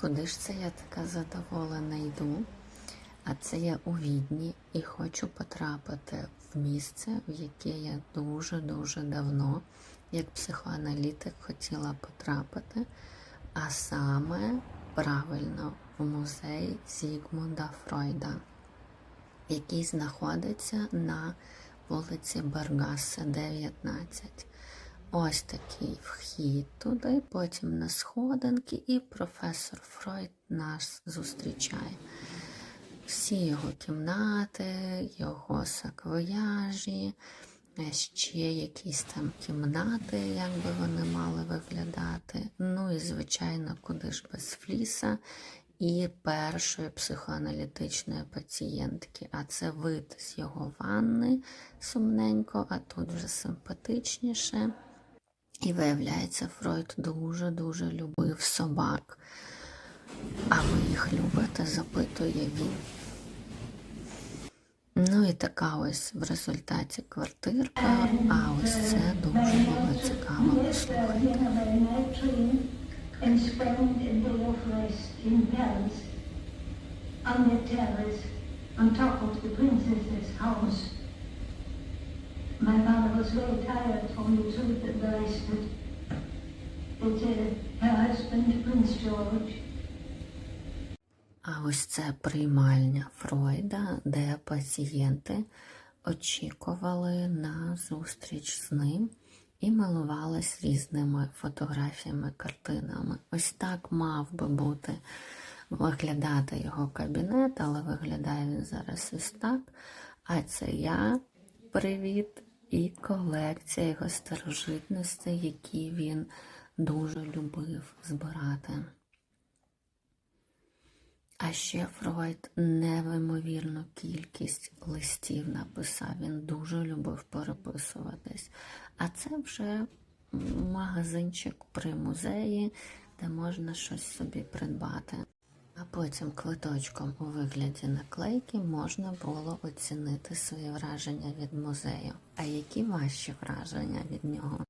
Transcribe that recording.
Куди ж це я така задоволена йду? А це я у Відні і хочу потрапити в місце, в яке я дуже-дуже давно, як психоаналітик, хотіла потрапити, а саме правильно в музей Зігмунда Фройда, який знаходиться на вулиці Баргасе, 19. Ось такий вхід туди, потім на сходинки, і професор Фройд нас зустрічає. Всі його кімнати, його саквояжі, ще якісь там кімнати, як би вони мали виглядати. Ну і, звичайно, куди ж без фліса і першої психоаналітичної пацієнтки. А це вид з його ванни сумненько, а тут вже симпатичніше. І виявляється, Фройд дуже-дуже любив собак. А ви їх любите, запитує він. Ну і така ось в результаті квартирка, а ось це дуже було цікаво послухати. on the terrace, on top of the princess's house. Was tired from the at Leicester. That uh, her husband, Prince George, А ось це приймальня Фройда, де пацієнти очікували на зустріч з ним і милувались різними фотографіями, картинами. Ось так мав би бути виглядати його кабінет, але виглядає він зараз ось так. А це я, привіт, і колекція його старожитностей, які він дуже любив збирати. А ще Фройд невимовірну кількість листів написав. Він дуже любив переписуватись. А це вже магазинчик при музеї, де можна щось собі придбати. А потім квиточком у вигляді наклейки можна було оцінити свої враження від музею. А які ваші враження від нього?